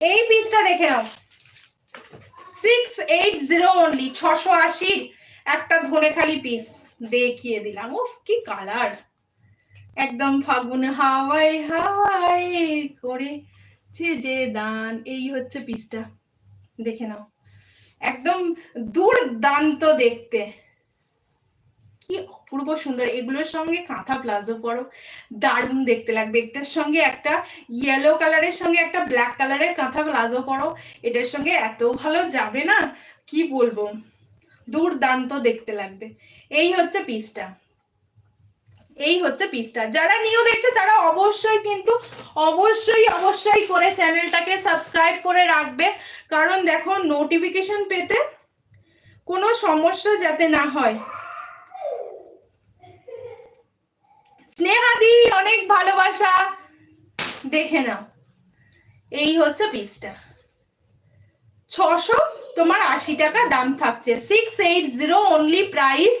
এই পিসটা দেখে নাও। সিক্স এইট জিরো অনলি ছশো আশির একটা ধনেখালি পিস দেখিয়ে দিলাম। উফ, কি কালার একদম ফাগুন হাওয়াই হাওয়াই করে যে দান। এই হচ্ছে পিসটা দেখে নাও। একদম দুর্দান্ত দেখতে। কি অপূর্ব সুন্দর। এগুলোর সঙ্গে কাঁথা প্লাজো পরো। দারুণ দেখতে লাগবে। একটার সঙ্গে একটা ইয়েলো কালারের সঙ্গে একটা ব্ল্যাক কালারের কাঁথা প্লাজো পরো। এটার সঙ্গে এত ভালো যাবে না? কি বলব? দুর্দান্ত দেখতে লাগবে। এই হচ্ছে পিসটা এই হচ্ছে পিসটা যারা নিউ দেখছে, তারা অবশ্যই কিন্তু অবশ্যই অবশ্যই করে চ্যানেলটাকে সাবস্ক্রাইব করে রাখবে। কারণ দেখো নোটিফিকেশন পেতে কোনো সমস্যা যাতে না হয়। অনেক ভালোবাসা। দেখে নাও। এই হচ্ছে পিসটা। ছশো, তোমার আশি টাকা দাম থাকছে। Six eight zero only price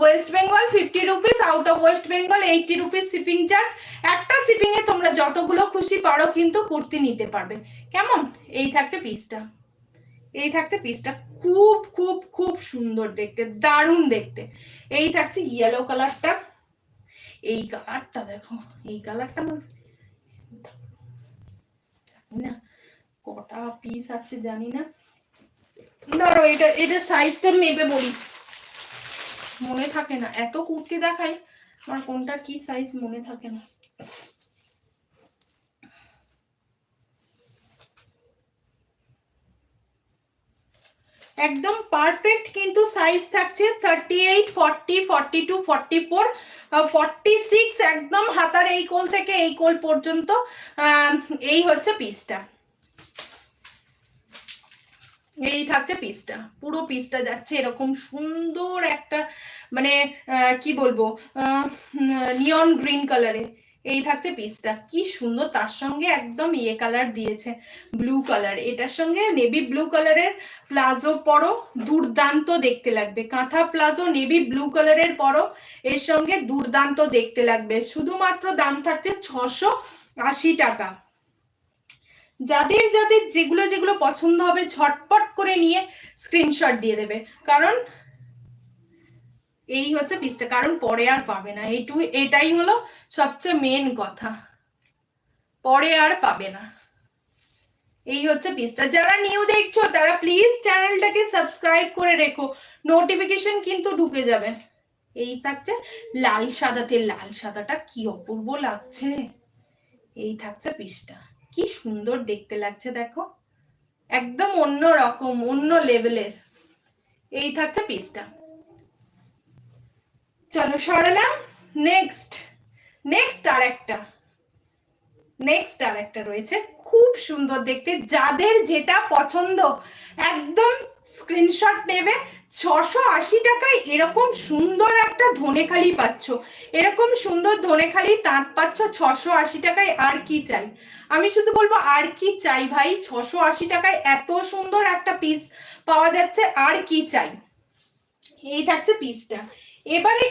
West Bengal fifty rupees out of West Bengal eighty rupees shipping charge একটা শিপিং এ তোমরা যতগুলো খুশি পারো কিন্তু কুর্তি নিতে পারবে। কেমন? এই থাকছে পিসটা। এই থাকছে পিসটা খুব খুব খুব সুন্দর দেখতে, দারুণ দেখতে। এই থাকছে ইয়েলো কালারটা এই কালারটা দেখো, এই কালারটা আমার না, কটা পিস আছে জানি না। ধরো এটা এটা সাইজটা মেপে বলি। মনে থাকে না, এত কুর্তি দেখাই, আমার কোনটার কি সাইজ মনে থাকে না। একদম পারফেক্ট কিন্তু সাইজ থাকছে thirty eight forty forty two forty four forty six একদম হাতার এই কোল থেকে এই কোল পর্যন্ত এই হচ্ছে পিসটা এই থাকছে পিসটা পুরো পিসটা যাচ্ছে এরকম সুন্দর একটা মানে কি বলব নিয়ন গ্রিন কালারে এই থাকছে পিসটা কি সুন্দর, তার সঙ্গে একদম ইয়ে কালার দিয়েছে ব্লু কালার এটার সঙ্গে নেভি ব্লু কালারের প্লাজো পরো, দুর্দান্ত দেখতে লাগবে। কাঁথা প্লাজো নেভি ব্লু কালারের পরো, এর সঙ্গে দুর্দান্ত দেখতে লাগবে। শুধুমাত্র দাম থাকছে ছশো আশি টাকা। যাদের যাদের যেগুলো যেগুলো পছন্দ হবে, ঝটপট করে নিয়ে স্ক্রিনশট দিয়ে দেবে। কারণ এই হচ্ছে পিসটা কারণ পরে আর পাবে না। এইটু এটাই হলো সবচেয়ে মেন কথা। পরে আর পাবে না। এই হচ্ছে পিসটা যারা নিউ দেখছ, তারা প্লিজ চ্যানেলটাকে সাবস্ক্রাইব করে রেখো। নোটিফিকেশন কিন্তু ঢুকে যাবে। এই থাকছে লাল সাদাতে। লাল সাদাটা কি অপূর্ব লাগছে। এই থাকছে পিসটা কি সুন্দর দেখতে লাগছে, দেখো। একদম অন্য রকম, অন্য লেভেলের এই থাকছে পিসটা চলো সরালাম। নেক্সট নেক্সট আর একটা। নেক্সট আর একটা রয়েছে। খুব সুন্দর দেখতে। যাদের যেটা পছন্দ, একদম স্ক্রিনশট নেবে। ছশো আশি টাকায় এরকম সুন্দর একটা ধনেখালি পাচ্ছ। এরকম সুন্দর ধনেখালি তাঁত পাচ্ছ ছশো আশি টাকায়। আর কি চাই? আমি শুধু বলব, আর কি চাই ভাই? ছশো আশি টাকায় এত সুন্দর একটা পিস পাওয়া যাচ্ছে। আর কি চাই? এই থাকছে পিসটা এবারে